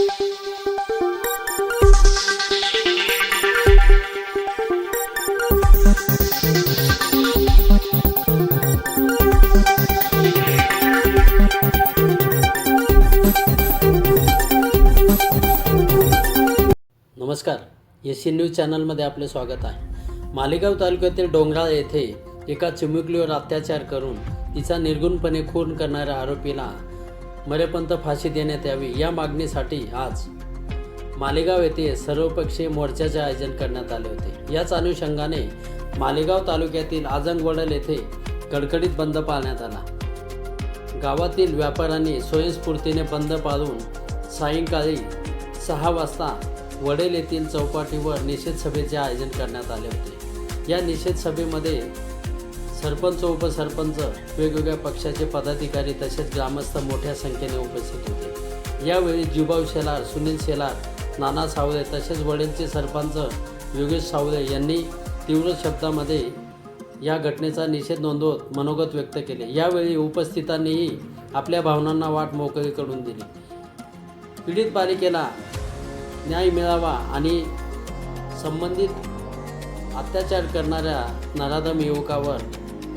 नमस्कार. S C news चॅनलमध्ये आपले स्वागत आहे. मालेगाव तालुक्यातील डोंगराळ येथे एका चिमुकलीवर अत्याचार करून तिचा निर्गुणपणे खून करणाऱ्या आरोपीला मरेपर्यंत फाशी देण्यात यावी या मागणीसाठी आज मालेगाव येथे सर्वपक्षीय मोर्चाचे आयोजन करण्यात आले होते. याच अनुषंगाने मालेगाव तालुक्यातील आजंगवडल येथे कडकडीत बंद पाळण्यात आला. गावातील व्यापाऱ्यांनी स्वयंस्फूर्तीने बंद पाळून सायंकाळी सहा वाजता वडेल येथील चौपाटीवर निषेध सभेचे आयोजन करण्यात आले होते. या निषेध सभेमध्ये सरपंच उपसरपंच वेगवेगळ्या पक्षाचे पदाधिकारी तसेच ग्रामस्थ मोठ्या संख्येने उपस्थित होते. यावेळी जुबाव शेलार सुनील शेलार नाना सावळे तसेच वडेलचे सरपंच योगेश सावळे यांनी तीव्र शब्दामध्ये या घटनेचा निषेध नोंदवत मनोगत व्यक्त केले. यावेळी उपस्थितांनीही आपल्या भावनांना वाट मोकळी करून दिली. पीडित बालिकेला न्याय मिळावा आणि संबंधित अत्याचार करणाऱ्या नराधम युवकावर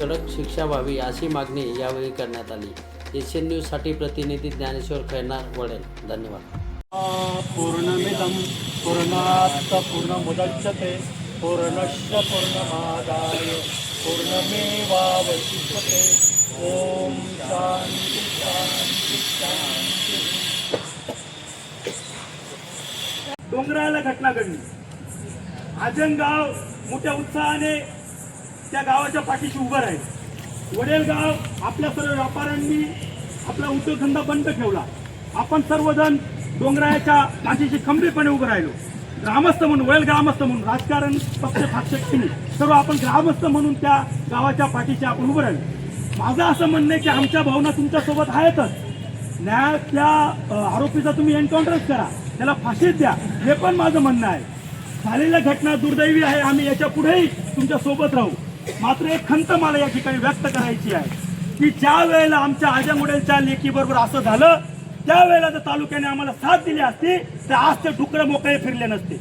कडक शिक्षा व्हावी अशी मागणी यावेळी करण्यात आली. एशियन न्यूजसाठी प्रतिनिधी ज्ञानेश्वर खैरनार वडेल धन्यवाद. पूर्णमिदं पूर्णात् पूर्णमुदच्यते पूर्णश्च पूर्णमादाय पूर्णमेवावशिष्यते. ॐ शान्ति शान्ति शान्ति. डोंगराला घटना घडली आजनगाव मोठ्या उत्साहाने त्या गावाच्या पाठीशी उभं राहील. वडेल गाव आपल्या सर्व व्यापाऱ्यांनी आपला उद्योगधंदा बंद ठेवला. आपण सर्वजण डोंगराच्या पाठीशी खंबीरपणे उभं राहिलो. ग्रामस्थ म्हणून वडेल ग्रामस्थ म्हणून राजकारण पक्ष भाषक सर्व आपण ग्रामस्थ म्हणून त्या गावाच्या पाठीशी आपण उभं राहिलो. माझं असं म्हणणं आहे की आमच्या भावना तुमच्यासोबत आहेतच. न्याय त्या आरोपीचा तुम्ही एन्काउंटरच करा. त्याला फाशीच द्या. हे पण माझं म्हणणं आहे. झालेल्या घटना दुर्दैवी आहे. आम्ही याच्या पुढेही तुमच्यासोबत राहू. मात्र एक खंत मला या ठिकाणी व्यक्त करायची आहे की ज्या वेळेला आमच्या आजमोडेलच्या लेखीबरोबर असं झालं त्यावेळेला जर तालुक्याने आम्हाला साथ दिली असती तर आज ते डुकरं मोकळे फिरले नसते.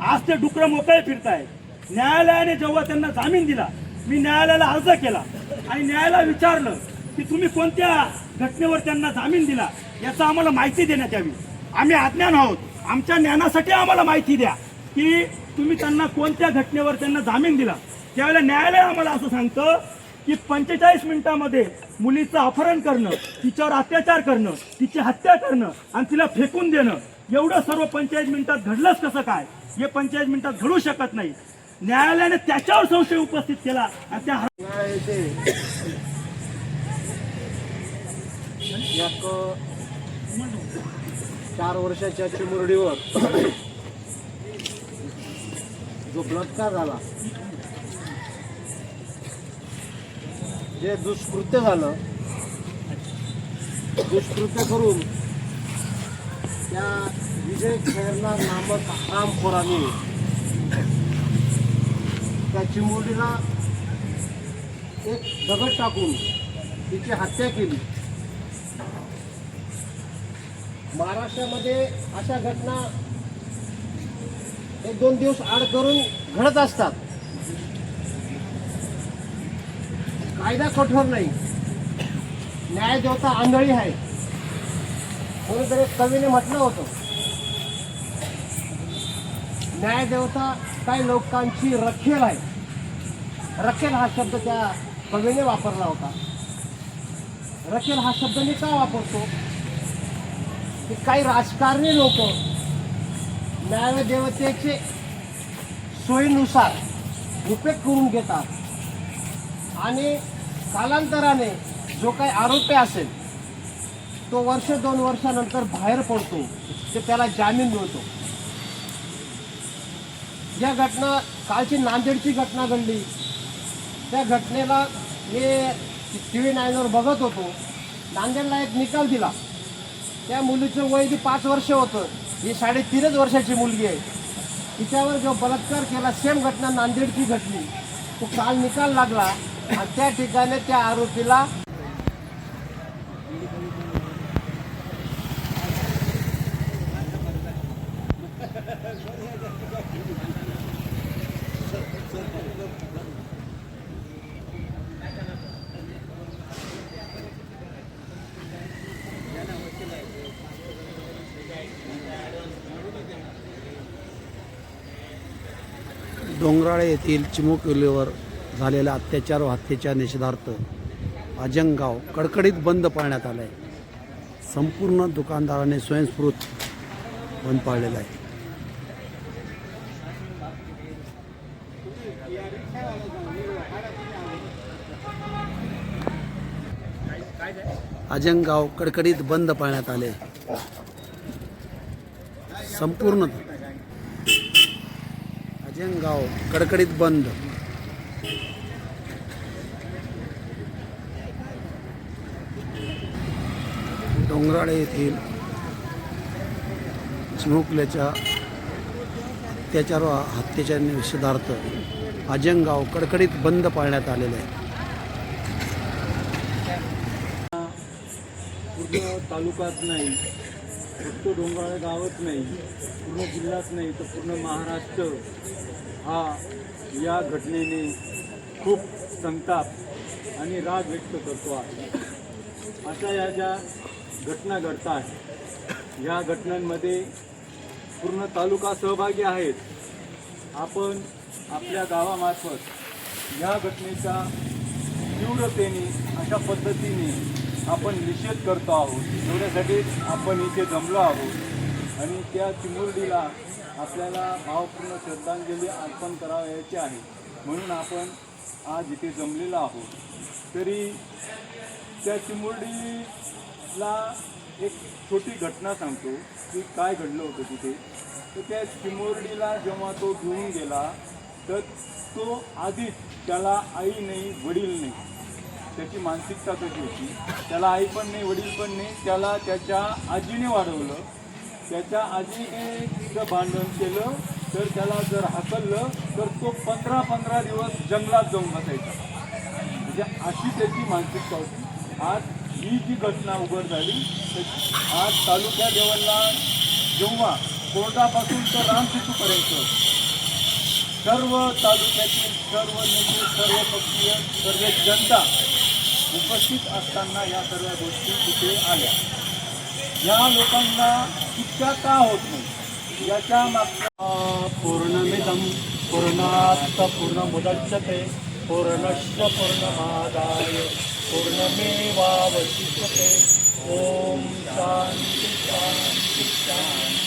आज ते डुकरं मोकळे फिरताय न्यायालयाने जेव्हा त्यांना जामीन दिला मी न्यायालयाला अर्ज केला आणि न्यायालयाला विचारलं की तुम्ही कोणत्या घटनेवर त्यांना जामीन दिला याचा आम्हाला माहिती देण्यात यावी. आम्ही अज्ञान आहोत. आमच्या ज्ञानासाठी आम्हाला माहिती द्या की तुम्ही त्यांना कोणत्या घटनेवर त्यांना जामीन दिला. त्यावेळेला न्यायालय आम्हाला असं सांगतं की पंचेचाळीस मिनिटामध्ये मुलीचं अपहरण करणं तिच्यावर अत्याचार करणं तिची हत्या करणं आणि तिला फेकून देणं एवढं सर्व पंचेचाळीस मिनिटात घडलंच कसं काय? हे पंचेचाळीस मिनिटात घडू शकत नाही. न्यायालयाने त्याच्यावर संशय उपस्थित केला आणि त्या चार वर्षाच्या चिमुरडीवर जो बलात्कार झाला जे दुष्कृत्य झालं दुष्कृत्य करून त्या विजय खेळणार नामक हरामखोराने त्या चिमुरडीला एक दगड टाकून तिची हत्या केली. महाराष्ट्रामध्ये अशा घटना एक दोन दिवस आड करून घडत असतात. कायदा कठोर नाही. न्याय देवता आंधळी आहे. म्हणून तर एक कवीने म्हटलं होतं. न्याय देवता काही लोकांची रखेल आहे. रखेल हा शब्द त्या कवीने वापरला होता. रखेल हा शब्द मी का वापरतो? की काही राजकारणी लोक न्यायदेवतेचे सोयीनुसार उपयोग करून घेतात. आणि कालांतराने जो काही आरोपी असेल तो वर्ष दोन वर्षानंतर बाहेर पडतो ते त्याला जामीन मिळतो. या घटना कालची नांदेडची घटना घडली. त्या घटनेला मी टी व्ही नाईनवर बघत होतो. नांदेडला एक निकाल दिला. त्या मुलीचं वय जी पाच वर्ष होतं. ही साडेतीनच वर्षाची मुलगी आहे. तिच्यावर जो बलात्कार केला सेम घटना नांदेडची घटली तो काल निकाल लागला. त्या ठिकाणी त्या आरोपीला डोंगराळे येथील चिमुकलीवर झालेल्या अत्याचार व हत्येच्या निषेधार्थ अजंगाव कडकडीत बंद पाळण्यात आलं आहे संपूर्ण दुकानदाराने स्वयंस्फूर्त बंद पाळलेलं आहे. अजंगाव कडकडीत बंद पाळण्यात आले. संपूर्ण अजंगाव कडकडीत बंद. डोंगराळे येथील चिमुकल्याच्या अत्याचार व हत्येच्या निषेधार्थ अजंगाव कडकडीत बंद पाळण्यात आलेले आहे पूर्ण तालुक्यात नाही. फक्त डोंगराळ गावच नाही पूर्ण जिल्ह्यात नाही तर पूर्ण महाराष्ट्र हा या घटनेने खूप संताप आणि राग व्यक्त करतो आहे. अशा या ज्या घटना घडतात या घटनांमध्ये पूर्ण तालुका सहभागी आहेत. आपण आपल्या गावामार्फत या घटनेच्या तीव्रतेने अशा पद्धतीने आपण निषेध करतो आहोत एवढ्यासाठी आपण इथे जमलो आहोत. आणि त्या चिमुरडीला आपल्याला भावपूर्ण श्रद्धांजली अर्पण करावयाची आहे. म्हणून आपण आज इथे जमलेलो आहोत. तरी त्या चिमुरडीला एक छोटी घटना सांगतो की काय घडलं होतं तिथे. तर त्या चिमुरडीला जेव्हा तो घेऊन गेला तर तो आधीच त्याला आई नाही वडील नाही. त्याची मानसिकता कशी होती. त्याला आई पण नाही वडील पण नाही. त्याला त्याच्या आजीने वाढवलं. त्याच्या आजीने तिचं भांडण केलं. तर त्याला जर हाकललं तर तो पंधरा पंधरा दिवस जंगलात जाऊन बसायचा. म्हणजे अशी त्याची मानसिकता होती. आज ही जी घटना उघड झाली आज तालुक्या लेवलला जेव्हा कोर्टापासून तर रामसेतूपर्यंत सर्व तालुक्यातील सर्व नेते सर्व पक्षीय सर्व जनता उपस्थित असताना या सर्व गोष्टी तिथे आल्या. या लोकांना इच्छा का होत नाही? याच्या मागच्या पौर्णमिदम पूर्णात पूर्ण मुदच्यते पूर्णश्च पूर्णमादाय पूर्णमेवावशिष्यते. ओम शांती शांती शांती.